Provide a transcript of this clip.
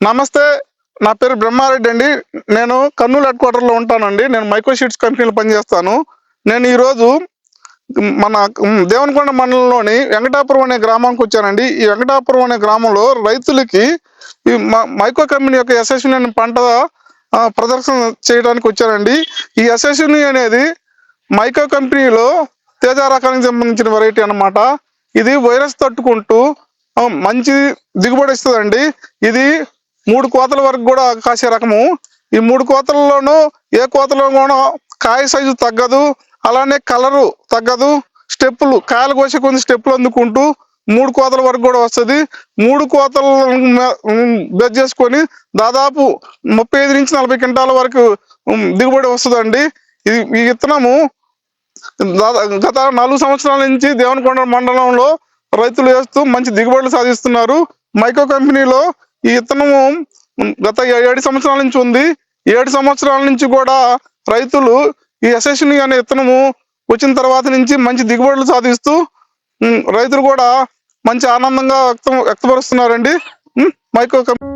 నమస్తే నా పేరు బ్రహ్మారెడ్డి అండి. నేను కర్నూలు హెడ్ క్వార్టర్లో ఉంటానండి. నేను మైక్రో షీట్స్ కంపెనీలో పనిచేస్తాను. నేను ఈరోజు మన దేవనకొండ మండలంలోని వెంకటాపురం అనే గ్రామానికి వచ్చానండి. ఈ వెంకటాపురం అనే గ్రామంలో రైతులకి ఈ మైక్రో కంపెనీ యొక్క యశస్విని అనే పంట ప్రదర్శన చేయడానికి వచ్చానండి. ఈ యశస్విని అనేది మైక్రో కంపెనీలో తేజ రకానికి సంబంధించిన వెరైటీ అన్నమాట. ఇది వైరస్ తట్టుకుంటూ మంచి దిగుబడి ఇస్తుందండి. ఇది మూడు కోతల వరకు కూడా కాసే రకము. ఈ మూడు కోతలలోనూ ఏ కోతలో కూడా కాయ సైజు తగ్గదు అలానే కలరు తగ్గదు స్టెప్పులు కాయలు కోసే కొన్ని స్టెప్పులు అందుకుంటూ మూడు కోతల వరకు కూడా వస్తుంది. మూడు కోతలు బెడ్ చేసుకొని దాదాపు ముప్పై ఐదు నుంచి నలభై క్వింటాల వరకు దిగుబడి వస్తుందండి. ఇది ఈ విత్తనము గత నాలుగు సంవత్సరాల నుంచి దేవనకొండ మండలంలో రైతులు వేస్తూ మంచి దిగుబడులు సాధిస్తున్నారు. మైక్రో కంపెనీలో ఈ విత్తనము గత ఏడు సంవత్సరాల నుంచి ఉంది. ఏడు సంవత్సరాల నుంచి కూడా రైతులు ఈ అసెషన్ అనే విత్తనము వచ్చిన తర్వాత నుంచి మంచి దిగుబడులు సాధిస్తూ రైతులు కూడా మంచి ఆనందంగా వ్యక్తం వ్యక్తపరుస్తున్నారండి. మైకో మైక్రో కంపెనీ